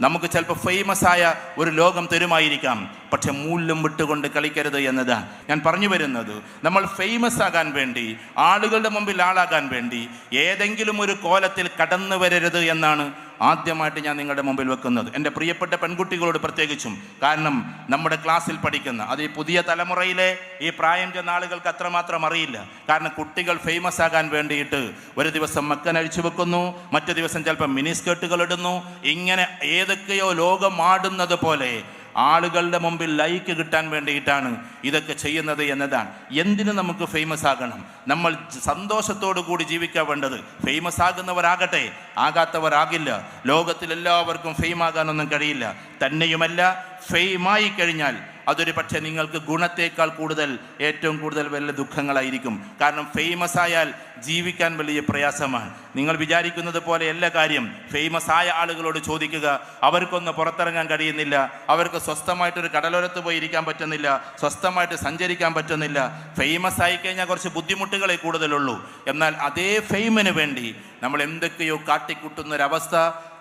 നമുക്ക് ചിലപ്പോൾ ഫേമസ് ആയ ഒരു ലോകം തരുമായിരിക്കാം. പക്ഷെ മൂല്യം വിട്ടുകൊണ്ട് കളിക്കരുത് എന്നതാണ് ഞാൻ പറഞ്ഞു വരുന്നത്. നമ്മൾ ഫേമസ് ആകാൻ വേണ്ടി ആളുകളുടെ മുമ്പിൽ ആളാകാൻ വേണ്ടി ഏതെങ്കിലും ഒരു കോലത്തിൽ കടന്നു വരരുത് എന്നാണ് ആദ്യമായിട്ട് ഞാൻ നിങ്ങളുടെ മുമ്പിൽ വെക്കുന്നത്. എന്റെ പ്രിയപ്പെട്ട പെൺകുട്ടികളോട് പ്രത്യേകിച്ചും. കാരണം നമ്മുടെ ക്ലാസ്സിൽ പഠിക്കുന്ന അത് ഈ പുതിയ തലമുറയിലെ ഈ പ്രായം ചെന്ന ആളുകൾക്ക് അത്രമാത്രം അറിയില്ല. കാരണം കുട്ടികൾ ഫേമസ് ആകാൻ വേണ്ടിയിട്ട് ഒരു ദിവസം മക്കൻ അഴിച്ചു വെക്കുന്നു മറ്റു ദിവസം ചിലപ്പോൾ മിനി സ്കേർട്ടുകൾ ഇടുന്നു. ഇങ്ങനെ ഏതൊക്കെയോ ലോകം ആടുന്നത് പോലെ ആളുകളുടെ മുമ്പിൽ ലൈക്ക് കിട്ടാൻ വേണ്ടിയിട്ടാണ് ഇതൊക്കെ ചെയ്യുന്നത് എന്നതാണ്. എന്തിനു നമുക്ക് ഫേമസ് ആകണം? നമ്മൾ സന്തോഷത്തോടു കൂടി ജീവിക്കാൻ വേണ്ടത് ഫേമസ് ആകുന്നവരാകട്ടെ. ആകാത്തവരാകില്ല. ലോകത്തിൽ എല്ലാവർക്കും ഫെയിം ആകാനൊന്നും കഴിയില്ല. തന്നെയുമല്ല ഫെയിമായി കഴിഞ്ഞാൽ അതൊരു പക്ഷേ നിങ്ങൾക്ക് ഗുണത്തേക്കാൾ കൂടുതൽ ഏറ്റവും കൂടുതൽ വലിയ ദുഃഖങ്ങളായിരിക്കും. കാരണം ഫേമസ് ആയാൽ ജീവിക്കാൻ വലിയ പ്രയാസമാണ്. നിങ്ങൾ വിചാരിക്കുന്നത് പോലെ എല്ലാ കാര്യം. ഫേമസ് ആയ ആളുകളോട് ചോദിക്കുക അവർക്കൊന്ന് പുറത്തിറങ്ങാൻ കഴിയുന്നില്ല. അവർക്ക് സ്വസ്ഥമായിട്ടൊരു കടലോരത്ത് പോയി ഇരിക്കാൻ പറ്റുന്നില്ല. സ്വസ്ഥമായിട്ട് സഞ്ചരിക്കാൻ പറ്റുന്നില്ല. ഫേമസ് ആയി കഴിഞ്ഞാൽ കുറച്ച് ബുദ്ധിമുട്ടുകളെ കൂടുതലുള്ളൂ. എന്നാൽ അതേ ഫെയിമിന് വേണ്ടി നമ്മൾ എന്തൊക്കെയോ കാട്ടിക്കൂട്ടുന്ന ഒരവസ്ഥ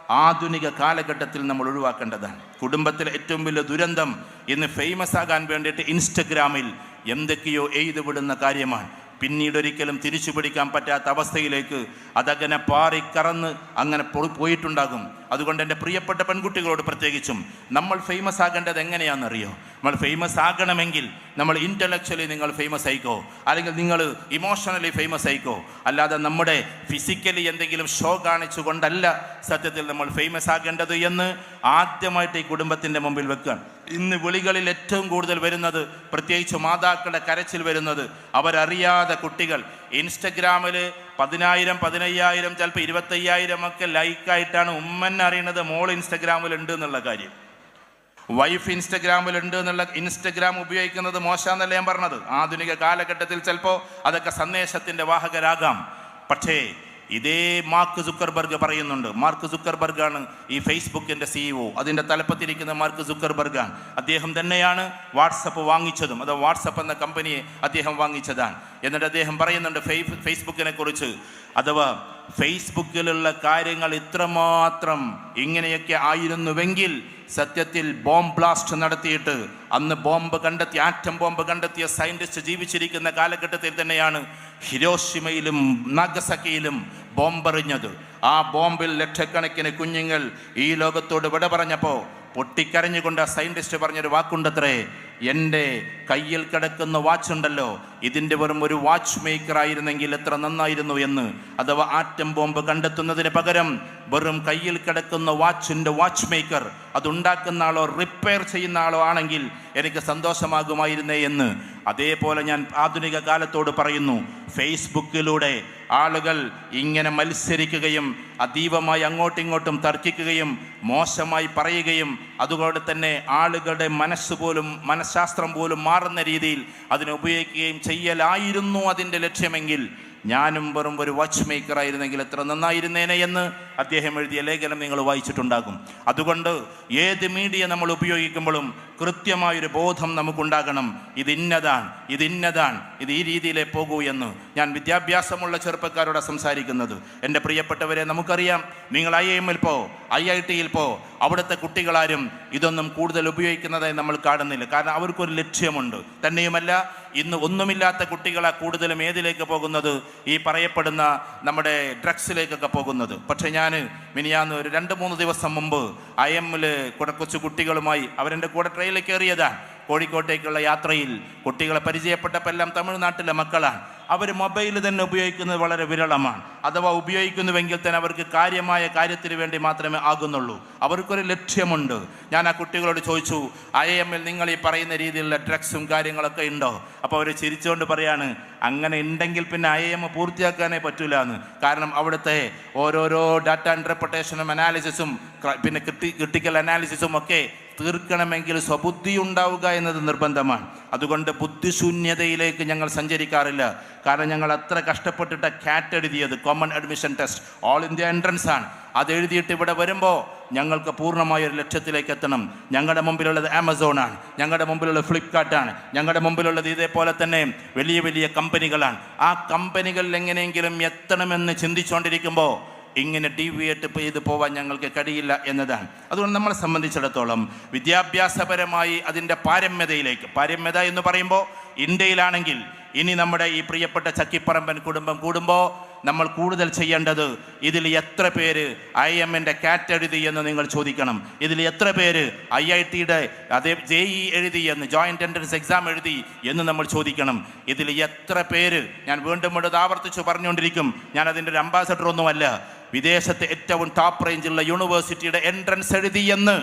ആധുനിക കാലഘട്ടത്തിൽ നമ്മൾ ഒഴിവാക്കേണ്ടതാണ്. കുടുംബത്തിലെ ഏറ്റവും വലിയ ദുരന്തം ഇന്ന് ഫേമസ് ആകാൻ വേണ്ടിയിട്ട് ഇൻസ്റ്റഗ്രാമിൽ എന്തൊക്കെയോ എഴുതിവിടുന്ന കാര്യമാണ്. പിന്നീട് ഒരിക്കലും തിരിച്ചു പിടിക്കാൻ പറ്റാത്ത അവസ്ഥയിലേക്ക് അതങ്ങനെ പാറി കറന്ന് അങ്ങനെ പോയിട്ടുണ്ടാകും. അതുകൊണ്ട് എന്റെ പ്രിയപ്പെട്ട പെൺകുട്ടികളോട് പ്രത്യേകിച്ചും നമ്മൾ ഫേമസ് ആകേണ്ടത് എങ്ങനെയാണെന്നറിയോ? നമ്മൾ ഫേമസ് ആകണമെങ്കിൽ നമ്മൾ ഇന്റലക്ച്വലി നിങ്ങൾ ഫേമസ് ആയിക്കോ. അല്ലെങ്കിൽ നിങ്ങൾ ഇമോഷണലി ഫേമസ് ആയിക്കോ. അല്ലാതെ നമ്മുടെ ഫിസിക്കലി എന്തെങ്കിലും ഷോ കാണിച്ചുകൊണ്ടല്ല സത്യത്തിൽ നമ്മൾ ഫേമസ് ആകേണ്ടത് എന്ന് ആദ്യമായിട്ട് ഈ കുടുംബത്തിന്റെ മുമ്പിൽ വെക്കുകയാണ്. ഇന്ന് വിളികളിൽ ഏറ്റവും കൂടുതൽ വരുന്നത് പ്രത്യേകിച്ച് മാതാക്കളുടെ കരച്ചിൽ വരുന്നത് അവരറിയാതെ കുട്ടികൾ. ഇൻസ്റ്റഗ്രാമിൽ പതിനായിരം പതിനയ്യായിരം ചിലപ്പോൾ ഇരുപത്തയ്യായിരം ഒക്കെ ലൈക്കായിട്ടാണ് ഉമ്മൻ അറിയണത്. മോൾ ഇൻസ്റ്റഗ്രാമിലുണ്ട് എന്നുള്ള കാര്യം. വൈഫ് ഇൻസ്റ്റഗ്രാമിലുണ്ട് എന്നുള്ള ഇൻസ്റ്റഗ്രാം ഉപയോഗിക്കുന്നത് മോശമെന്നല്ല ഞാൻ പറഞ്ഞത്? ആധുനിക കാലഘട്ടത്തിൽ ചിലപ്പോൾ അതൊക്കെ സന്ദേശത്തിന്റെ വാഹകരാകാം. പക്ഷേ ഇതേ മാർക്ക് സുക്കർബർഗ് പറയുന്നുണ്ട്. മാർക്ക് സുക്കർബർഗാണ് ഈ ഫേസ്ബുക്കിന്റെ സിഇഒ അതിന്റെ തലപ്പത്തിരിക്കുന്ന മാർക്ക് സുക്കർബർഗാണ്. അദ്ദേഹം തന്നെയാണ് വാട്സപ്പ് വാങ്ങിച്ചതും. അത് വാട്സപ്പ് എന്ന കമ്പനിയെ അദ്ദേഹം വാങ്ങിച്ചതാണ്. എന്നിട്ട് അദ്ദേഹം പറയുന്നുണ്ട് ഫേസ് ഫേസ്ബുക്കിനെ കുറിച്ച്. അഥവാ ഫേസ്ബുക്കിലുള്ള കാര്യങ്ങൾ ഇത്രമാത്രം ഇങ്ങനെയൊക്കെ ആയിരുന്നുവെങ്കിൽ സത്യത്തിൽ ബോംബ് ബ്ലാസ്റ്റ് നടത്തിയിട്ട് അന്ന് ബോംബ് കണ്ടെത്തി ആറ്റം ബോംബ് കണ്ടെത്തിയ സയന്റിസ്റ്റ് ജീവിച്ചിരിക്കുന്ന കാലഘട്ടത്തിൽ തന്നെയാണ് ഹിരോഷിമയിലും നാഗസക്കയിലും ബോംബെറിഞ്ഞത്. ആ ബോംബിൽ ലക്ഷക്കണക്കിന് കുഞ്ഞുങ്ങൾ ഈ ലോകത്തോട് വിട പറഞ്ഞപ്പോൾ പൊട്ടിക്കരഞ്ഞുകൊണ്ട് ആ സയന്റിസ്റ്റ് പറഞ്ഞൊരു വാക്കുണ്ടത്രേ എന്റെ കയ്യിൽ കിടക്കുന്ന വാച്ച് ഉണ്ടല്ലോ ഇതിന്റെ വെറും ഒരു വാച്ച് മേക്കർ ആയിരുന്നെങ്കിൽ എത്ര നന്നായിരുന്നു എന്ന്. അഥവാ ആറ്റം ബോംബ് കണ്ടെത്തുന്നതിന് പകരം വെറും കയ്യിൽ കിടക്കുന്ന വാച്ചിന്റെ വാച്ച് മേക്കർ അതുണ്ടാക്കുന്ന ആളോ റിപ്പയർ ചെയ്യുന്ന ആളോ ആണെങ്കിൽ എനിക്ക് സന്തോഷമാകുമായിരുന്നേ എന്ന്. അതേപോലെ ഞാൻ ആധുനിക കാലത്തോട് പറയുന്നു ഫേസ്ബുക്കിലൂടെ ആളുകൾ ഇങ്ങനെ മത്സരിക്കുകയും അതീവമായി അങ്ങോട്ടും ഇങ്ങോട്ടും തർക്കിക്കുകയും മോശമായി പറയുകയും അതുകൊണ്ട് തന്നെ ആളുകളുടെ മനസ്സ് പോലും മനഃശാസ്ത്രം പോലും മാറുന്ന രീതിയിൽ അതിനെ ഉപയോഗിക്കുകയും ചെയ്യലായിരുന്നു അതിന്റെ ലക്ഷ്യമെങ്കിൽ ഞാനും വെറും ഒരു വാച്ച് മേക്കർ ആയിരുന്നെങ്കിൽ എത്ര നന്നായിരുന്നേനെ എന്ന് അദ്ദേഹം എഴുതിയ ലേഖനം നിങ്ങൾ വായിച്ചിട്ടുണ്ടാകും. അതുകൊണ്ട് ഏത് മീഡിയ നമ്മൾ ഉപയോഗിക്കുമ്പോഴും കൃത്യമായൊരു ബോധം നമുക്കുണ്ടാകണം. ഇത് ഇന്നതാണ് ഇത് ഇന്നതാണ് ഇത് ഈ രീതിയിലേ പോകൂ എന്ന് ഞാൻ വിദ്യാഭ്യാസമുള്ള ചെറുപ്പക്കാരോട് സംസാരിക്കുന്നത്. എന്റെ പ്രിയപ്പെട്ടവരെ നമുക്കറിയാം നിങ്ങൾ ഐ എമ്മിൽ പോ ഐ ഐ ടിയിൽ പോ അവിടുത്തെ കുട്ടികളാരും ഇതൊന്നും കൂടുതൽ ഉപയോഗിക്കുന്നതായി നമ്മൾ കാണുന്നില്ല. കാരണം അവർക്കൊരു ലക്ഷ്യമുണ്ട്. തന്നെയുമല്ല ഇന്ന് ഒന്നുമില്ലാത്ത കുട്ടികളെ കൂടുതലും ഏതിലേക്ക് പോകുന്നത്? ഈ പറയപ്പെടുന്ന നമ്മുടെ ഡ്രഗ്സിലേക്കൊക്കെ പോകുന്നത്. പക്ഷേ ഞാൻ മിനിയാന്ന് ഒരു രണ്ട് മൂന്ന് ദിവസം മുമ്പ് ഐ എമ്മിൽ കൂടെ കൊച്ചു കുട്ടികളുമായി അവരെന്റെ കൂടെ ട്രെയിനിൽ കയറിയതാണ് കോഴിക്കോട്ടേക്കുള്ള യാത്രയിൽ കുട്ടികളെ പരിചയപ്പെട്ടപ്പെല്ലാം തമിഴ്നാട്ടിലെ മക്കളാണ്. അവർ മൊബൈൽ തന്നെ ഉപയോഗിക്കുന്നത് വളരെ വിരളമാണ്. അഥവാ ഉപയോഗിക്കുന്നുവെങ്കിൽ തന്നെ അവർക്ക് കാര്യമായ കാര്യത്തിന് വേണ്ടി മാത്രമേ ആകുന്നുള്ളൂ. അവർക്കൊരു ലക്ഷ്യമുണ്ട്. ഞാൻ ആ കുട്ടികളോട് ചോദിച്ചു ഐ എം എൽ നിങ്ങൾ ഈ പറയുന്ന രീതിയിലുള്ള ഡ്രഗ്സും കാര്യങ്ങളൊക്കെ ഉണ്ടോ? അപ്പോൾ അവർ ചിരിച്ചുകൊണ്ട് പറയാണ് അങ്ങനെ ഉണ്ടെങ്കിൽ പിന്നെ ഐ എം പൂർത്തിയാക്കാനേ പറ്റൂല എന്ന് കാരണം അവിടുത്തെ ഓരോരോ ഡാറ്റ ഇന്റർപ്രിട്ടേഷനും അനാലിസിസും പിന്നെ ക്രിട്ടി ക്രിട്ടിക്കൽ അനാലിസിസും ഒക്കെ തീർക്കണമെങ്കിൽ സ്വബുദ്ധി ഉണ്ടാവുക എന്നത് നിർബന്ധമാണ്. അതുകൊണ്ട് ബുദ്ധിശൂന്യതയിലേക്ക് ഞങ്ങൾ സഞ്ചരിക്കാറില്ല. കാരണം ഞങ്ങൾ അത്ര കഷ്ടപ്പെട്ടിട്ട് കാറ്റ് എഴുതിയത് common admission test all India entrance ആണ്. അത് എഴുതിയിട്ട് ഇവിടെ വരുമ്പോൾ ഞങ്ങൾക്ക് പൂർണമായ ഒരു ലക്ഷ്യത്തിലേക്ക് എത്തണം. ഞങ്ങളുടെ മുമ്പിലുള്ളത് ആമസോൺ ആണ്. ഞങ്ങളുടെ മുമ്പിലുള്ളത് ഫ്ലിപ്കാർട്ടാണ് ഞങ്ങളുടെ മുമ്പിലുള്ളത് ഇതേപോലെ തന്നെ വലിയ വലിയ കമ്പനികളാണ്. ആ കമ്പനികളിൽ എങ്ങനെയെങ്കിലും എത്തണമെന്ന് ചിന്തിച്ചുകൊണ്ടിരിക്കുമ്പോൾ ഇങ്ങനെ ഡീവിയേറ്റ് ചെയ്ത് പോവാൻ ഞങ്ങൾക്ക് കഴിയില്ല എന്നതാണ്. അതുകൊണ്ട് നമ്മളെ സംബന്ധിച്ചിടത്തോളം വിദ്യാഭ്യാസപരമായി അതിന്റെ പാരമ്യതയിലേക്ക് പാരമ്യത എന്ന് പറയുമ്പോൾ ഇന്ത്യയിലാണെങ്കിൽ ഇനി നമ്മുടെ ഈ പ്രിയപ്പെട്ട ചക്കിപ്പറമ്പൻ കുടുംബം കൂടുമ്പോൾ നമ്മൾ കൂടുതൽ ചെയ്യേണ്ടത് ഇതിൽ എത്ര പേര് ഐ എമ്മിന്റെ കാറ്റ് എഴുതി എന്ന് നിങ്ങൾ ചോദിക്കണം. ഇതിൽ എത്ര പേര് ഐ ഐ ടിയുടെ അതേ ജെ ഇ എഴുതി എന്ന് ജോയിന്റ് എൻട്രൻസ് എക്സാം എഴുതി എന്ന് നമ്മൾ ചോദിക്കണം. ഇതിൽ എത്ര പേര് ഞാൻ വീണ്ടും വീണ്ടും ആവർത്തിച്ച് പറഞ്ഞുകൊണ്ടിരിക്കും. ഞാൻ അതിന്റെ ഒരു അംബാസഡർ ഒന്നുമല്ല. വിദേശത്തെ ഏറ്റവും ടോപ്പ് റേഞ്ചുള്ള യൂണിവേഴ്സിറ്റിയുടെ എൻട്രൻസ് എഴുതിയെന്ന്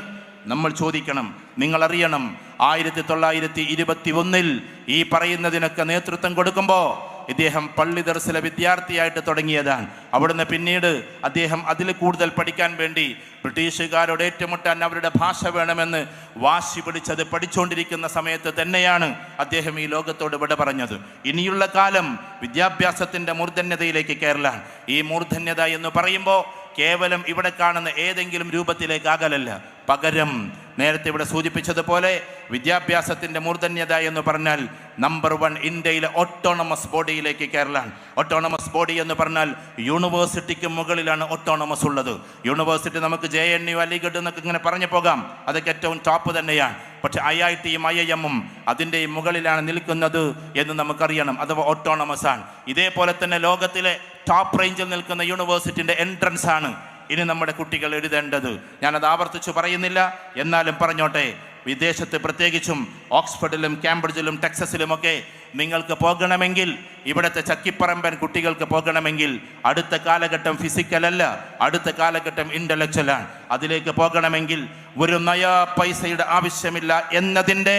നമ്മൾ ചോദിക്കണം നിങ്ങൾ അറിയണം ആയിരത്തി തൊള്ളായിരത്തി ഇരുപത്തി ഒന്നിൽ ഈ പറയുന്നതിനൊക്കെ നേതൃത്വം കൊടുക്കുമ്പോൾ ഇദ്ദേഹം പള്ളി ദർശന വിദ്യാർത്ഥിയായിട്ട് തുടങ്ങിയതാണ്. അവിടുന്ന് പിന്നീട് അദ്ദേഹം അതിൽ കൂടുതൽ പഠിക്കാൻ വേണ്ടി ബ്രിട്ടീഷുകാരോട് ഏറ്റുമുട്ടാൻ അവരുടെ ഭാഷ വേണമെന്ന് വാശി പിടിച്ചത് പഠിച്ചുകൊണ്ടിരിക്കുന്ന സമയത്ത് തന്നെയാണ് അദ്ദേഹം ഈ ലോകത്തോട് വിട പറഞ്ഞത്. ഇനിയുള്ള കാലം വിദ്യാഭ്യാസത്തിന്റെ മൂർധന്യതയിലേക്ക് കയറലാണ്. ഈ മൂർധന്യത എന്ന് പറയുമ്പോൾ കേവലം ഇവിടെ കാണുന്ന ഏതെങ്കിലും രൂപത്തിലേക്ക് അകലല്ല പകരം നേരത്തെ ഇവിടെ സൂചിപ്പിച്ചതുപോലെ വിദ്യാഭ്യാസത്തിന്റെ മൂർധന്യത എന്ന് പറഞ്ഞാൽ നമ്പർ വൺ ഇന്ത്യയിലെ ഓട്ടോണമസ് ബോഡിയിലേക്ക് കേരളാണ്. ഓട്ടോണമസ് ബോഡി എന്ന് പറഞ്ഞാൽ യൂണിവേഴ്സിറ്റിക്ക് മുകളിലാണ് ഓട്ടോണമസ് ഉള്ളത്. യൂണിവേഴ്സിറ്റി നമുക്ക് ജെ എൻ യു അലിഗഡ് എന്നൊക്കെ ഇങ്ങനെ പറഞ്ഞു പോകാം. അതൊക്കെ ഏറ്റവും ടോപ്പ് തന്നെയാണ്. പക്ഷെ ഐ ഐ ടിയും ഐ ഐ എമ്മും അതിന്റെ മുകളിലാണ് നിൽക്കുന്നത് എന്ന് നമുക്കറിയണം. അഥവാ ഓട്ടോണമസ് ആണ്. ഇതേപോലെ തന്നെ ലോകത്തിലെ ടോപ്പ് റേഞ്ചിൽ നിൽക്കുന്ന യൂണിവേഴ്സിറ്റിന്റെ എൻട്രൻസ് ആണ്. ഇനി നമ്മുടെ കുട്ടികൾ എഴുതേണ്ടത്. ഞാനത് ആവർത്തിച്ചു പറയുന്നില്ല. എന്നാലും പറഞ്ഞോട്ടെ വിദേശത്ത് പ്രത്യേകിച്ചും ഓക്സ്ഫോർഡിലും കാംബ്രിഡ്ജിലും ടെക്സസിലുമൊക്കെ നിങ്ങൾക്ക് പോകണമെങ്കിൽ ഇവിടുത്തെ ചക്കിപ്പറമ്പൻ കുട്ടികൾക്ക് പോകണമെങ്കിൽ അടുത്ത കാലഘട്ടം ഫിസിക്കൽ അല്ല അടുത്ത കാലഘട്ടം ഇന്റലക്ച്വലാണ് അതിലേക്ക് പോകണമെങ്കിൽ ഒരു നയ പൈസയുടെ ആവശ്യമില്ല എന്നതിന്റെ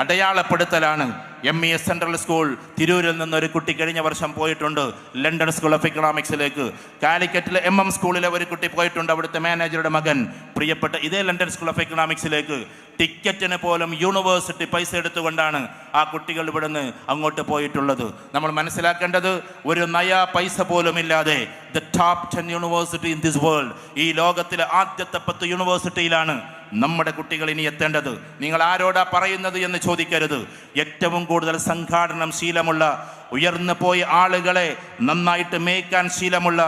അടയാളപ്പെടുത്തലാണ്. M E S central school തിരൂരിൽ നിന്ന് ഒരു കുട്ടി കഴിഞ്ഞ വർഷം പോയിട്ടുണ്ട്. ലണ്ടൻ സ്കൂൾ ഓഫ് ഇക്കണോമിക്സിലേക്ക് കാലിക്കറ്റിലെ എം എം സ്കൂളിലെ ഒരു കുട്ടി പോയിട്ടുണ്ട്. അവിടുത്തെ മാനേജറുടെ മകൻ. പ്രിയപ്പെട്ട ഇതേ ലണ്ടൻ സ്കൂൾ ഓഫ് ഇക്കണോമിക്സിലേക്ക് ടിക്കറ്റിന് പോലും യൂണിവേഴ്സിറ്റി പൈസ എടുത്തുകൊണ്ടാണ് ആ കുട്ടികൾ ഇവിടുന്ന് അങ്ങോട്ട് പോയിട്ടുള്ളത്. നമ്മൾ മനസ്സിലാക്കേണ്ടത് ഒരു നയ പൈസ പോലും ഇല്ലാതെ the top ten university in this world ഈ ലോകത്തിലെ ആദ്യത്തെ പത്ത് യൂണിവേഴ്സിറ്റിയിലാണ് നമ്മുടെ കുട്ടികൾ ഇനി എത്തേണ്ടത്? നിങ്ങൾ ആരോടാ പറയുന്നത് എന്ന് ചോദിക്കരുത്. ഏറ്റവും കൂടുതൽ സംഘാടനം ശീലമുള്ള ഉയർന്നു പോയ ആളുകളെ നന്നായിട്ട് മേയ്ക്കാൻ ശീലമുള്ള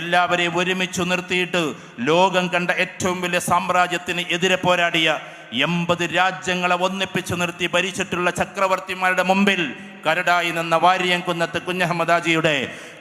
എല്ലാവരെയും ഒരുമിച്ച് നിർത്തിയിട്ട് ലോകം കണ്ട ഏറ്റവും വലിയ സാമ്രാജ്യത്തിന് എതിരെ പോരാടിയ എൺപത് രാജ്യങ്ങളെ ഒന്നിപ്പിച്ചു നിർത്തി ഭരിച്ചിട്ടുള്ള ചക്രവർത്തിമാരുടെ മുമ്പിൽ കരടായി നിന്ന വാര്യംകുന്നത്ത് കുഞ്ഞഹമ്മദാജിയുടെ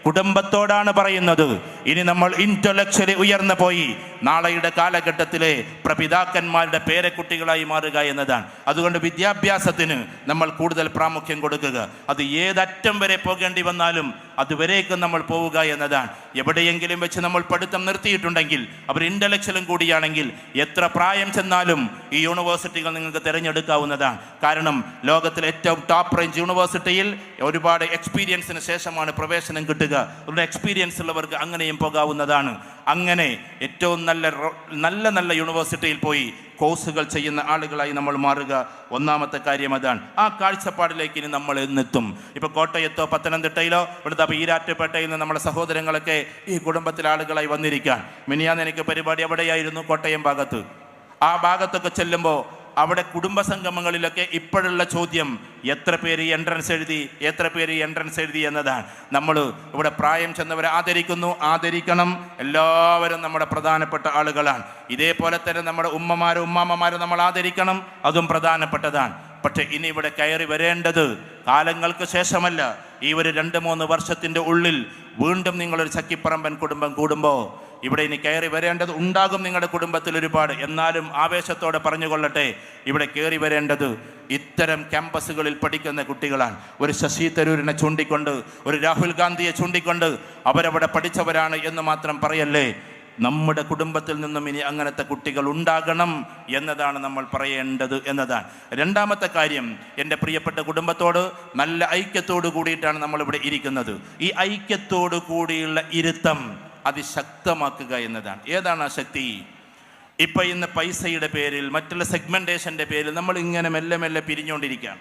കുടുംബത്തോടാണ് പറയുന്നത്. ഇനി നമ്മൾ ഇന്റലക്ച്വലി ഉയർന്നു പോയി. നാളെയുടെ കാലഘട്ടത്തിലെ പ്രപിതാക്കന്മാരുടെ പേരക്കുട്ടികളായി മാറുക എന്നതാണ്. അതുകൊണ്ട് വിദ്യാഭ്യാസത്തിന് നമ്മൾ കൂടുതൽ പ്രാമുഖ്യം കൊടുക്കുക. അത് ഏതറ്റം വരെ പോകേണ്ടി വന്നാലും അതുവരേക്കും നമ്മൾ പോവുക എന്നതാണ്. എവിടെയെങ്കിലും വെച്ച് നമ്മൾ പഠിത്തം നിർത്തിയിട്ടുണ്ടെങ്കിൽ അവർ ഇന്റലക്ച്വലും കൂടിയാണെങ്കിൽ എത്ര പ്രായം ചെന്നാലും ഈ യൂണിവേഴ്സിറ്റികൾ നിങ്ങൾക്ക് തിരഞ്ഞെടുക്കാവുന്നതാണ്. കാരണം ലോകത്തിലെ ഏറ്റവും ടോപ്പ് റേഞ്ച് യൂണിവേഴ്സിറ്റിയിൽ ഒരുപാട് എക്സ്പീരിയൻസിന് ശേഷമാണ് പ്രവേശനം കിട്ടുക. അവരുടെ എക്സ്പീരിയൻസ് ഉള്ളവർക്ക് അങ്ങനെയും പോകാവുന്നതാണ്. അങ്ങനെ ഏറ്റവും നല്ല നല്ല നല്ല യൂണിവേഴ്സിറ്റിയിൽ പോയി കോഴ്സുകൾ ചെയ്യുന്ന ആളുകളായി നമ്മൾ മാറുക. ഒന്നാമത്തെ കാര്യം അതാണ്. ആ കാഴ്ചപ്പാടിലേക്ക് ഇനി നമ്മൾ എന്നെത്തും. ഇപ്പോൾ കോട്ടയത്തോ പത്തനംതിട്ടയിലോ ഇവിടുത്തെ അപ്പോൾ ഈരാറ്റുപേട്ടയിൽ നിന്ന് നമ്മുടെ സഹോദരങ്ങളൊക്കെ ഈ കുടുംബത്തിലെ ആളുകളായി വന്നിരിക്കാൻ. മിനിയാന്ന് എനിക്ക് പരിപാടി അവിടെയായിരുന്നു കോട്ടയം ഭാഗത്ത്. ആ ഭാഗത്തൊക്കെ ചെല്ലുമ്പോൾ അവിടെ കുടുംബ സംഗമങ്ങളിലൊക്കെ ഇപ്പോഴുള്ള ചോദ്യം എത്ര പേര് എൻട്രൻസ് എഴുതി എത്ര പേര് എൻട്രൻസ് എഴുതി എന്നതാണ്. നമ്മൾ ഇവിടെ പ്രായം ചെന്നവരെ ആദരിക്കുന്നു ആദരിക്കണം. എല്ലാവരും നമ്മുടെ പ്രധാനപ്പെട്ട ആളുകളാണ്. ഇതേപോലെ തന്നെ നമ്മുടെ ഉമ്മമാരും ഉമ്മാമ്മമാരും നമ്മൾ ആദരിക്കണം അതും പ്രധാനപ്പെട്ടതാണ്. പക്ഷെ ഇനി ഇവിടെ കയറി വരേണ്ടത് കാലങ്ങൾക്ക് ശേഷമല്ല. ഈ ഒരു രണ്ട് മൂന്ന് വർഷത്തിന്റെ ഉള്ളിൽ വീണ്ടും നിങ്ങളൊരു ചക്കിപ്പറമ്പൻ കുടുംബം കൂടുമ്പോൾ ഇവിടെ ഇനി കയറി വരേണ്ടത് ഉണ്ടാകും നിങ്ങളുടെ കുടുംബത്തിൽ ഒരുപാട്. എന്നാലും ആവേശത്തോടെ പറഞ്ഞുകൊള്ളട്ടെ ഇവിടെ കയറി വരേണ്ടത് ഇത്തരം ക്യാമ്പസുകളിൽ പഠിക്കുന്ന കുട്ടികളാണ്. ഒരു ശശി തരൂരിനെ ചൂണ്ടിക്കൊണ്ട് ഒരു രാഹുൽ ഗാന്ധിയെ ചൂണ്ടിക്കൊണ്ട് അവരവിടെ പഠിച്ചവരാണ് എന്ന് മാത്രം പറയല്ലേ? നമ്മുടെ കുടുംബത്തിൽ നിന്നും ഇനി അങ്ങനത്തെ കുട്ടികൾ ഉണ്ടാകണം എന്നതാണ് നമ്മൾ പറയേണ്ടത് എന്നതാണ്. രണ്ടാമത്തെ കാര്യം എന്റെ പ്രിയപ്പെട്ട കുടുംബത്തോട് നല്ല ഐക്യത്തോട് കൂടിയിട്ടാണ് നമ്മളിവിടെ ഇരിക്കുന്നത്. ഈ ഐക്യത്തോട് കൂടിയുള്ള ഇരുത്തം അതിശക്തമാക്കുക എന്നതാണ്. ഏതാണ് ആ ശക്തി? ഇപ്പൊ ഇന്ന് പൈസയുടെ പേരിൽ മറ്റുള്ള സെഗ്മെന്റേഷന്റെ പേരിൽ നമ്മൾ ഇങ്ങനെ മെല്ലെ മെല്ലെ പിരിഞ്ഞുകൊണ്ടിരിക്കുകയാണ്.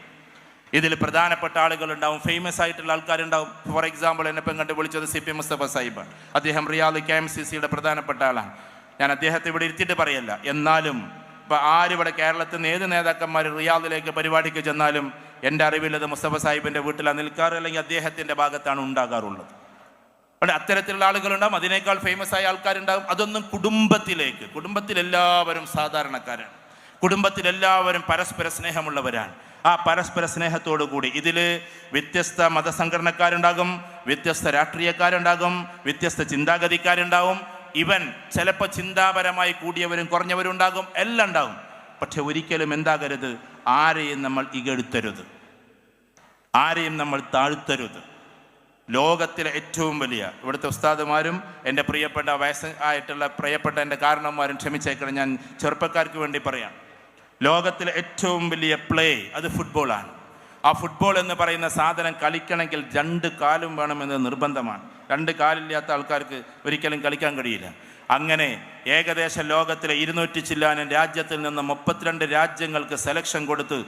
ഇതിൽ പ്രധാനപ്പെട്ട ആളുകളുണ്ടാവും ഫേമസ് ആയിട്ടുള്ള ആൾക്കാരുണ്ടാവും. ഫോർ എക്സാമ്പിൾ എന്നെ ഇപ്പം കണ്ട് വിളിച്ചത് സി പി മുസ്തഫ സാഹിബ് അദ്ദേഹം റിയാദ് കെ എം സി സിയുടെ പ്രധാനപ്പെട്ട ആളാണ്. ഞാൻ അദ്ദേഹത്തെ ഇവിടെ ഇരുത്തിയിട്ട് പറയല്ല. എന്നാലും ഇപ്പം ആരിവിടെ കേരളത്തിൽ നിന്ന് ഏത് നേതാക്കന്മാർ റിയാദിലേക്ക് പരിപാടിക്ക് ചെന്നാലും എന്റെ അറിവിലത് മുസ്തഫ സാഹിബിന്റെ വീട്ടിലാണ് നിൽക്കാറ് അല്ലെങ്കിൽ അദ്ദേഹത്തിന്റെ ഭാഗത്താണ് ഉണ്ടാകാറുള്ളത്. അവിടെ അത്തരത്തിലുള്ള ആളുകളുണ്ടാവും. അതിനേക്കാൾ ഫേമസ് ആയ ആൾക്കാരുണ്ടാകും അതൊന്നും കുടുംബത്തിലേക്ക് കുടുംബത്തിൽ എല്ലാവരും സാധാരണക്കാരാണ്. കുടുംബത്തിലെല്ലാവരും പരസ്പര സ്നേഹമുള്ളവരാണ്. ആ പരസ്പര സ്നേഹത്തോടു കൂടി ഇതിൽ വ്യത്യസ്ത മതസംഘടനക്കാരുണ്ടാകും വ്യത്യസ്ത രാഷ്ട്രീയക്കാരുണ്ടാകും വ്യത്യസ്ത ചിന്താഗതിക്കാരുണ്ടാവും. ഇവൻ ചിലപ്പോൾ ചിന്താപരമായി കൂടിയവരും കുറഞ്ഞവരും ഉണ്ടാകും. എല്ലാം ഉണ്ടാകും. പക്ഷെ ഒരിക്കലും എന്താകരുത്? ആരെയും നമ്മൾ ഇകഴ്ത്തരുത്. ആരെയും നമ്മൾ താഴ്ത്തരുത്. ലോകത്തിലെ ഏറ്റവും വലിയ ഇവിടുത്തെ ഉസ്താദുമാരും എന്റെ പ്രിയപ്പെട്ട വയസ്സ് ആയിട്ടുള്ള പ്രിയപ്പെട്ട എന്റെ കാരണന്മാരും ക്ഷമിച്ചേക്കണം ഞാൻ ചെറുപ്പക്കാർക്ക് വേണ്ടി പറയാം. ലോകത്തിലെ ഏറ്റവും വലിയ പ്ലേ അത് ഫുട്ബോളാണ് ആ ഫുട്ബോൾ എന്ന് പറയുന്ന സാധനം കളിക്കണമെങ്കിൽ രണ്ട് കാലും വേണമെന്ന് നിർബന്ധമാണ്. രണ്ട് കാലില്ലാത്ത ആൾക്കാർക്ക് ഒരിക്കലും കളിക്കാൻ കഴിയില്ല. അങ്ങനെ ഏകദേശ ലോകത്തിലെ ഇരുന്നൂറ്റി ചില്ലാനും രാജ്യത്തിൽ നിന്ന് മുപ്പത്തിരണ്ട് രാജ്യങ്ങൾക്ക് സെലക്ഷൻ കൊടുത്ത്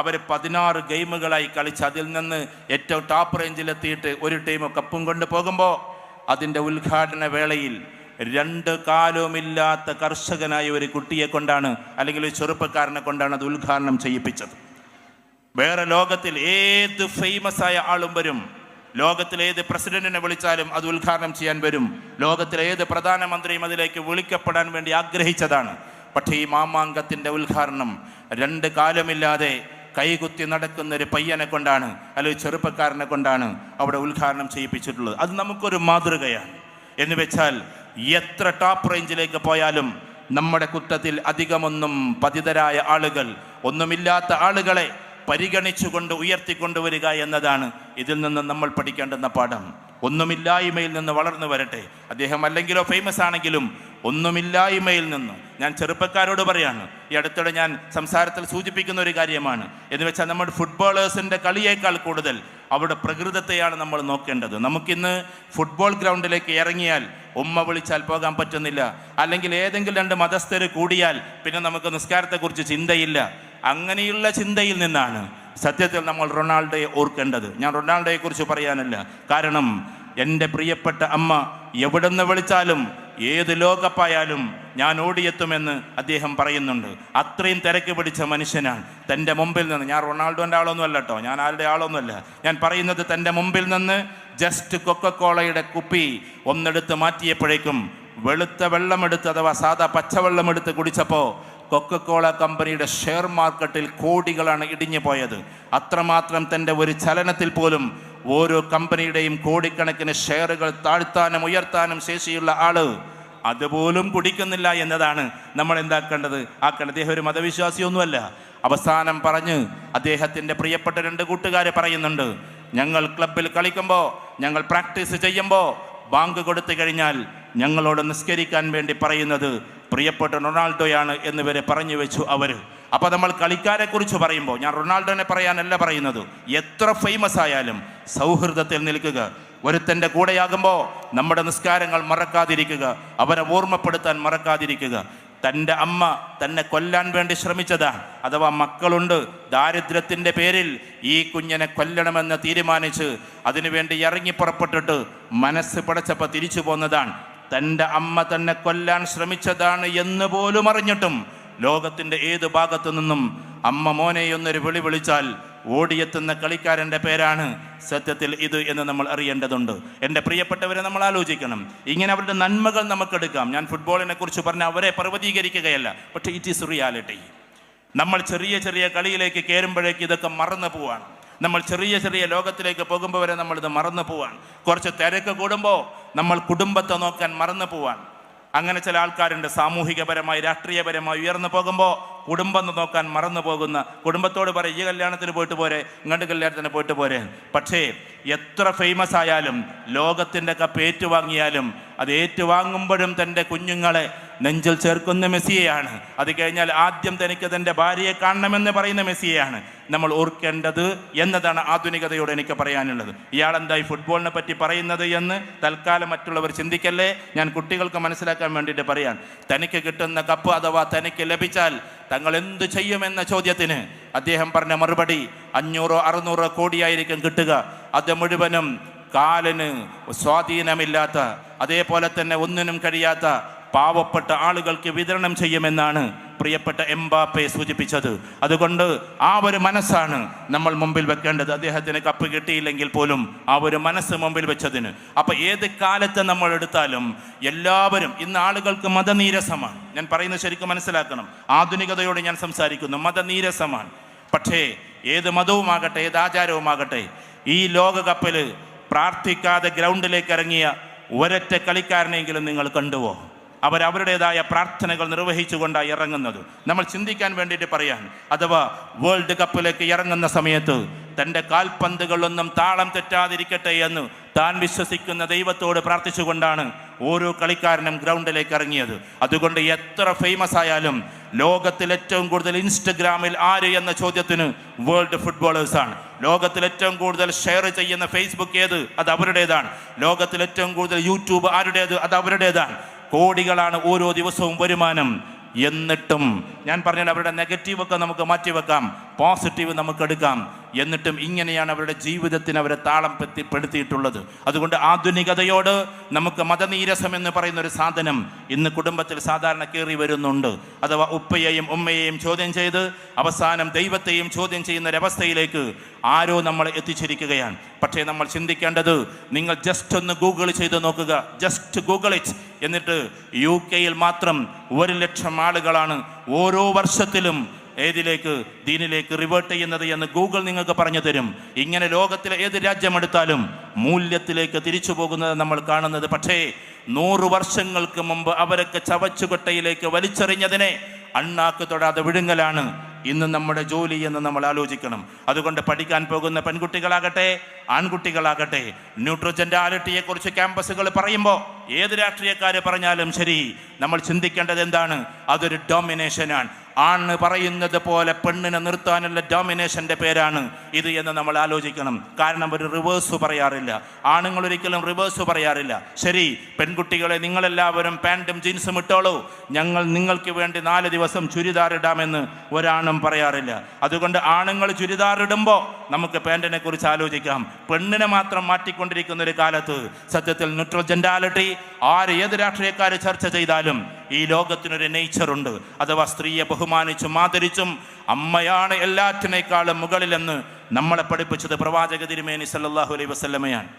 അവർ പതിനാറ് ഗെയിമുകളായി കളിച്ച് അതിൽ നിന്ന് ഏറ്റവും ടോപ്പ് റേഞ്ചിലെത്തിയിട്ട് ഒരു ടീം കപ്പും കൊണ്ട് പോകുമ്പോൾ അതിന്റെ ഉദ്ഘാടന വേളയിൽ രണ്ട് കാലവുമില്ലാത്ത കർഷകനായ ഒരു കുട്ടിയെ കൊണ്ടാണ് അല്ലെങ്കിൽ ഒരു ചെറുപ്പക്കാരനെ കൊണ്ടാണ് അത് ഉദ്ഘാടനം ചെയ്യിപ്പിച്ചത്. വേറെ ലോകത്തിൽ ഏത് ഫേമസ് ആയ ആളും വരും. ലോകത്തിൽ ഏത് പ്രസിഡന്റിനെ വിളിച്ചാലും അത് ഉദ്ഘാടനം ചെയ്യാൻ വരും. ലോകത്തിലെ ഏത് പ്രധാനമന്ത്രിയും അതിലേക്ക് വിളിക്കപ്പെടാൻ വേണ്ടി ആഗ്രഹിച്ചതാണ്. പക്ഷേ ഈ മാമാങ്കത്തിന്റെ ഉദ്ഘാടനം രണ്ട് കാലമില്ലാതെ കൈകുത്തി നടക്കുന്ന ഒരു പയ്യനെ കൊണ്ടാണ് അല്ലെങ്കിൽ ചെറുപ്പക്കാരനെ കൊണ്ടാണ് അവിടെ ഉദ്ഘാടനം ചെയ്യിപ്പിച്ചിട്ടുള്ളത്. അത് നമുക്കൊരു മാതൃകയാണ്. എന്ന് വെച്ചാൽ എത്ര ടോപ്പ് റേഞ്ചിലേക്ക് പോയാലും നമ്മുടെ കുറ്റത്തിൽ അധികമൊന്നും പതിതരായ ആളുകൾ ഒന്നുമില്ലാത്ത ആളുകളെ പരിഗണിച്ചുകൊണ്ട് ഉയർത്തിക്കൊണ്ടുവരിക എന്നതാണ് ഇതിൽ നിന്ന് നമ്മൾ പഠിക്കേണ്ടുന്ന പാഠം. ഒന്നുമില്ലായ്മയിൽ നിന്ന് വളർന്നു വരട്ടെ. അദ്ദേഹം അല്ലെങ്കിലോ ഫേമസ് ആണെങ്കിലും ഒന്നുമില്ലായ്മയിൽ നിന്ന് ഞാൻ ചെറുപ്പക്കാരോട് പറയാണ് ഈ അടുത്തിടെ ഞാൻ സംസാരത്തിൽ സൂചിപ്പിക്കുന്ന ഒരു കാര്യമാണ്. എന്ന് വെച്ചാൽ നമ്മുടെ ഫുട്ബോളേഴ്സിന്റെ കളിയേക്കാൾ കൂടുതൽ അവിടെ പ്രകൃതത്തെയാണ് നമ്മൾ നോക്കേണ്ടത്. നമുക്കിന്ന് ഫുട്ബോൾ ഗ്രൗണ്ടിലേക്ക് ഇറങ്ങിയാൽ ഉമ്മ വിളിച്ചാൽ പോകാൻ പറ്റുന്നില്ല. അല്ലെങ്കിൽ ഏതെങ്കിലും രണ്ട് മതസ്ഥർ കൂടിയാൽ പിന്നെ നമുക്ക് നിസ്കാരത്തെക്കുറിച്ച് ചിന്തയില്ല. അങ്ങനെയുള്ള ചിന്തയിൽ നിന്നാണ് സത്യത്തിൽ നമ്മൾ റൊണാൾഡോയെ ഓർക്കേണ്ടത്. ഞാൻ റൊണാൾഡോയെ കുറിച്ച് പറയാനല്ല. കാരണം എന്റെ പ്രിയപ്പെട്ട അമ്മ എവിടുന്ന് വിളിച്ചാലും ഏത് ലോകപ്പായാലും ഞാൻ ഓടിയെത്തുമെന്ന് അദ്ദേഹം പറയുന്നുണ്ട്. അത്രയും തിരക്ക് പിടിച്ച മനുഷ്യനാണ്. തന്റെ മുമ്പിൽ നിന്ന് ഞാൻ റൊണാൾഡോന്റെ ആളൊന്നും അല്ല കേട്ടോ ഞാൻ ആരുടെ ആളൊന്നുമല്ല. ഞാൻ പറയുന്നത് തന്റെ മുമ്പിൽ നിന്ന് ജസ്റ്റ് കൊക്കക്കോളയുടെ കുപ്പി ഒന്നെടുത്ത് മാറ്റിയപ്പോഴേക്കും വെളുത്ത വെള്ളമെടുത്ത് അഥവാ സാധാ പച്ചവെള്ളമെടുത്ത് കുടിച്ചപ്പോൾ കൊക്കക്കോള കമ്പനിയുടെ ഷെയർ മാർക്കറ്റിൽ കോടികളാണ് ഇടിഞ്ഞു പോയത്. അത്രമാത്രം തന്റെ ഒരു ചലനത്തിൽ പോലും ഓരോ കമ്പനിയുടെയും കോടിക്കണക്കിന് ഷെയറുകൾ താഴ്ത്താനും ഉയർത്താനും ശേഷിയുള്ള ആൾ അതുപോലും കുടിക്കുന്നില്ല എന്നതാണ് നമ്മൾ എന്താക്കേണ്ടത്. ആക്കേണ്ടത് അദ്ദേഹം ഒരു മതവിശ്വാസിയൊന്നുമല്ല. അവസാനം പറഞ്ഞ് അദ്ദേഹത്തിന്റെ പ്രിയപ്പെട്ട രണ്ട് കൂട്ടുകാരെ പറയുന്നുണ്ട് ഞങ്ങൾ ക്ലബിൽ കളിക്കുമ്പോൾ ഞങ്ങൾ പ്രാക്ടീസ് ചെയ്യുമ്പോൾ ബാങ്ക് കൊടുത്തു കഴിഞ്ഞാൽ ഞങ്ങളോട് നിസ്കരിക്കാൻ വേണ്ടി പറയുന്നത് പ്രിയപ്പെട്ട റൊണാൾഡോയാണ് എന്ന് വരെ പറഞ്ഞു വെച്ചു അവർ അപ്പോൾ നമ്മൾ കളിക്കാരെക്കുറിച്ച് പറയുമ്പോൾ ഞാൻ റൊണാൾഡോനെ പറയാനല്ല പറയുന്നത്. എത്ര ഫേമസ് ആയാലും സൗഹൃദത്തിൽ നിൽക്കുക. ഒരുത്തന്റെ കൂടെയാകുമ്പോൾ നമ്മുടെ നിസ്കാരങ്ങൾ മറക്കാതിരിക്കുക. അവരെ ഓർമ്മപ്പെടുത്താൻ മറക്കാതിരിക്കുക. തന്റെ അമ്മ തന്നെ കൊല്ലാൻ വേണ്ടി ശ്രമിച്ചതാണ് അഥവാ മക്കളുണ്ട് ദാരിദ്ര്യത്തിന്റെ പേരിൽ ഈ കുഞ്ഞിനെ കൊല്ലണമെന്ന് തീരുമാനിച്ച് അതിനുവേണ്ടി ഇറങ്ങി പുറപ്പെട്ടിട്ട് മനസ്സ് പടച്ചപ്പോൾ തിരിച്ചു പോന്നതാണ്. തന്റെ അമ്മ തന്നെ കൊല്ലാൻ ശ്രമിച്ചതാണ് എന്ന് പോലും അറിഞ്ഞിട്ടും ലോകത്തിന്റെ ഏത് ഭാഗത്തു നിന്നും അമ്മ മോനെ എന്നൊരു വിളി വിളിച്ചാൽ ഓടിയെത്തുന്ന കളിക്കാരന്റെ പേരാണ് സത്യത്തിൽ ഇത് എന്ന് നമ്മൾ അറിയേണ്ടതുണ്ട്. എന്റെ പ്രിയപ്പെട്ടവരെ നമ്മൾ ആലോചിക്കണം. ഇങ്ങനെ അവരുടെ നന്മകൾ നമുക്കെടുക്കാം. ഞാൻ ഫുട്ബോളിനെ കുറിച്ച് പറഞ്ഞ അവരെ പർവതീകരിക്കുകയല്ല പക്ഷേ ഇറ്റ് ഈസ് റിയാലിറ്റി നമ്മൾ ചെറിയ ചെറിയ കളിയിലേക്ക് കയറുമ്പോഴേക്ക് ഇതൊക്കെ മറന്നു പോവാണ്. നമ്മൾ ചെറിയ ചെറിയ ലോകത്തിലേക്ക് പോകുമ്പോൾ വരെ നമ്മളിത് മറന്നു പോവാൻ കുറച്ച് തിരക്ക് കൂടുമ്പോൾ നമ്മൾ കുടുംബത്തെ നോക്കാൻ മറന്നു പോവാൻ അങ്ങനെ ചില ആൾക്കാരുണ്ട് സാമൂഹികപരമായി രാഷ്ട്രീയപരമായി ഉയർന്നു പോകുമ്പോൾ കുടുംബം നോക്കാൻ മറന്നു പോകുന്ന കുടുംബത്തോട് പറയും ഈ കല്യാണത്തിന് പോയിട്ട് പോരെ ഇങ്ങോട്ട് കല്യാണത്തിന് പോയിട്ട് പോരെ. പക്ഷേ എത്ര ഫേമസ് ആയാലും ലോകത്തിന്റെ കപ്പ് ഏറ്റുവാങ്ങിയാലും അത് ഏറ്റുവാങ്ങുമ്പോഴും തന്റെ കുഞ്ഞുങ്ങളെ നെഞ്ചിൽ ചേർക്കുന്ന മെസ്സിയെയാണ്. അത് കഴിഞ്ഞാൽ ആദ്യം തനിക്ക് തന്റെ ഭാര്യയെ കാണണമെന്ന് പറയുന്ന മെസ്സിയെയാണ്. നമ്മൾ ഓർക്കേണ്ടത് എന്നതാണ് ആധുനികതയോട് എനിക്ക് പറയാനുള്ളത്. ഇയാൾ ഇയാളെന്തായി ഫുട്ബോളിനെ പറ്റി പറയുന്നത് എന്ന് തൽക്കാലം മറ്റുള്ളവർ ചിന്തിക്കല്ലേ? ഞാൻ കുട്ടികൾക്ക് മനസ്സിലാക്കാൻ വേണ്ടിയിട്ട് പറയാം. തനിക്ക് കിട്ടുന്ന കപ്പ് അഥവാ തനിക്ക് ലഭിച്ചാൽ തങ്ങൾ എന്ത് ചെയ്യുമെന്ന ചോദ്യത്തിന് അദ്ദേഹം പറഞ്ഞ മറുപടി അഞ്ഞൂറോ അറുന്നൂറോ കോടിയായിരിക്കും കിട്ടുക. അത് മുഴുവനും കാലിന് സ്വാധീനമില്ലാത്ത അതേപോലെ തന്നെ ഒന്നിനും കഴിയാത്ത പാവപ്പെട്ട ആളുകൾക്ക് വിതരണം ചെയ്യുമെന്നാണ് പ്രിയപ്പെട്ട എംബാപ്പയെ സൂചിപ്പിച്ചത്. അതുകൊണ്ട് ആ ഒരു മനസ്സാണ് നമ്മൾ മുമ്പിൽ വെക്കേണ്ടത്. അദ്ദേഹത്തിന് കപ്പ് കിട്ടിയില്ലെങ്കിൽ പോലും ആ ഒരു മനസ്സ് മുമ്പിൽ വെച്ചതിന്. അപ്പൊ ഏത് കാലത്ത് നമ്മൾ എടുത്താലും എല്ലാവരും ഇന്ന് ആളുകൾക്ക് മതനീരസമാണ്. ഞാൻ പറയുന്നത് ശരിക്കും മനസ്സിലാക്കണം. ആധുനികതയോട് ഞാൻ സംസാരിക്കുന്നു. മതനീരസമാണ്. പക്ഷേ ഏത് മതവുമാകട്ടെ ഏത് ആചാരവുമാകട്ടെ ഈ ലോകകപ്പിൽ പ്രാർത്ഥിക്കാതെ ഗ്രൗണ്ടിലേക്ക് ഇറങ്ങിയ ഒരൊറ്റ കളിക്കാരനെങ്കിലും നിങ്ങൾ കണ്ടുവോ? അവരവരുടേതായ പ്രാർത്ഥനകൾ നിർവഹിച്ചുകൊണ്ടാണ് ഇറങ്ങുന്നത്. നമ്മൾ ചിന്തിക്കാൻ വേണ്ടിയിട്ട് പറയാൻ അഥവാ വേൾഡ് കപ്പിലേക്ക് ഇറങ്ങുന്ന സമയത്ത് തന്റെ കാൽപന്തുകളൊന്നും താളം തെറ്റാതിരിക്കട്ടെ എന്ന് താൻ വിശ്വസിക്കുന്ന ദൈവത്തോട് പ്രാർത്ഥിച്ചുകൊണ്ടാണ് ഓരോ കളിക്കാരനും ഗ്രൗണ്ടിലേക്ക് ഇറങ്ങിയത്. അതുകൊണ്ട് എത്ര ഫേമസ് ആയാലും ലോകത്തിൽ ഏറ്റവും കൂടുതൽ ഇൻസ്റ്റഗ്രാമിൽ ആര് എന്ന ചോദ്യത്തിന് വേൾഡ് ഫുട്ബോളേഴ്സാണ് ലോകത്തിൽ ഏറ്റവും കൂടുതൽ ഷെയർ ചെയ്യുന്ന ഫേസ്ബുക്ക് ഏത്? അത് അവരുടേതാണ്. ലോകത്തിൽ ഏറ്റവും കൂടുതൽ യൂട്യൂബ് ആരുടേത്? അത് അവരുടേതാണ്. കോടികളാണ് ഓരോ ദിവസവും വരുമാനം. എന്നിട്ടും ഞാൻ പറഞ്ഞാൽ അവരുടെ നെഗറ്റീവ് ഒക്കെ നമുക്ക് മാറ്റിവെക്കാം. പോസിറ്റീവ് നമുക്കെടുക്കാം. എന്നിട്ടും ഇങ്ങനെയാണ് അവരുടെ ജീവിതത്തിന് അവരെ താളം പെത്തിപ്പെടുത്തിയിട്ടുള്ളത് അതുകൊണ്ട് ആധുനികതയോട് നമുക്ക് മതനീരസം എന്ന് പറയുന്ന ഒരു സാധനം ഇന്ന് കുടുംബത്തിൽ സാധാരണ കയറി വരുന്നുണ്ട്. അഥവാ ഉപ്പയെയും ഉമ്മയെയും ചോദ്യം ചെയ്ത് അവസാനം ദൈവത്തെയും ചോദ്യം ചെയ്യുന്ന ഒരവസ്ഥയിലേക്ക് ആരോ നമ്മൾ എത്തിച്ചിരിക്കുകയാണ്. പക്ഷേ നമ്മൾ ചിന്തിക്കേണ്ടത് നിങ്ങൾ ജസ്റ്റ് ഒന്ന് ഗൂഗിൾ ചെയ്ത് നോക്കുക. ജസ്റ്റ് ഗൂഗിൾ ഇറ്റ് എന്നിട്ട് യു കെയിൽ മാത്രം ഒരു ലക്ഷം ആളുകളാണ് ഓരോ വർഷത്തിലും ഏതിലേക്ക് ദീനിലേക്ക് റിവേർട്ട് ചെയ്യുന്നത് എന്ന് ഗൂഗിൾ നിങ്ങൾക്ക് പറഞ്ഞു തരും. ഇങ്ങനെ ലോകത്തിലെ ഏത് രാജ്യമെടുത്താലും മൂല്യത്തിലേക്ക് തിരിച്ചു പോകുന്നത് നമ്മൾ കാണുന്നത്. പക്ഷേ നൂറു വർഷങ്ങൾക്ക് മുമ്പ് അവരൊക്കെ ചവച്ചുകൊട്ടയിലേക്ക് വലിച്ചെറിഞ്ഞതിനെ അണ്ണാക്ക് തൊടാതെ വിഴുങ്ങലാണ്. ഇന്ന് നമ്മുടെ ജോലി എന്ന് നമ്മൾ ആലോചിക്കണം. അതുകൊണ്ട് പഠിക്കാൻ പോകുന്ന പെൺകുട്ടികളാകട്ടെ ആൺകുട്ടികളാകട്ടെ ന്യൂട്രോജന്റാലിറ്റിയെ കുറിച്ച് ക്യാമ്പസുകൾ പറയുമ്പോൾ ഏത് രാഷ്ട്രീയക്കാർ പറഞ്ഞാലും ശരി നമ്മൾ ചിന്തിക്കേണ്ടത് എന്താണ്? അതൊരു ഡോമിനേഷനാണ് ആണ് പറയുന്നത് പോലെ പെണ്ണിനെ നിർത്താനുള്ള ഡോമിനേഷന്റെ പേരാണ് ഇത് എന്ന് നമ്മൾ ആലോചിക്കണം. കാരണം ഒരു റിവേഴ്സ് പറയാറില്ല. ആണുങ്ങൾ ഒരിക്കലും റിവേഴ്സ് പറയാറില്ല. ശരി പെൺകുട്ടികളെ നിങ്ങളെല്ലാവരും പാന്റും ജീൻസും ഇട്ടോളൂ. ഞങ്ങൾ നിങ്ങൾക്ക് വേണ്ടി നാല് ദിവസം ചുരിദാർ ഇടാമെന്ന് ഒരാണും പറയാറില്ല. അതുകൊണ്ട് ആണുങ്ങൾ ചുരിദാർ ഇടുമ്പോൾ നമുക്ക് പാന്റിനെ കുറിച്ച് ആലോചിക്കാം. പെണ്ണിനെ മാത്രം മാറ്റിക്കൊണ്ടിരിക്കുന്ന ഒരു കാലത്ത് സത്യത്തിൽ ന്യൂട്രജന്റാലിറ്റി ആര് ഏത് രാഷ്ട്രീയക്കാർ ചർച്ച ചെയ്താലും ഈ ലോകത്തിനൊരു നേച്ചറുണ്ട് അഥവാ സ്ത്രീയെ ബഹുമാനിച്ചും ആദരിച്ചും അമ്മയാണ് എല്ലാറ്റിനേക്കാളും മുകളിലെന്ന് നമ്മളെ പഠിപ്പിച്ചത് പ്രവാചക തിരുമേനി സല്ലാഹു അലൈ വസല്ലമയാണ്.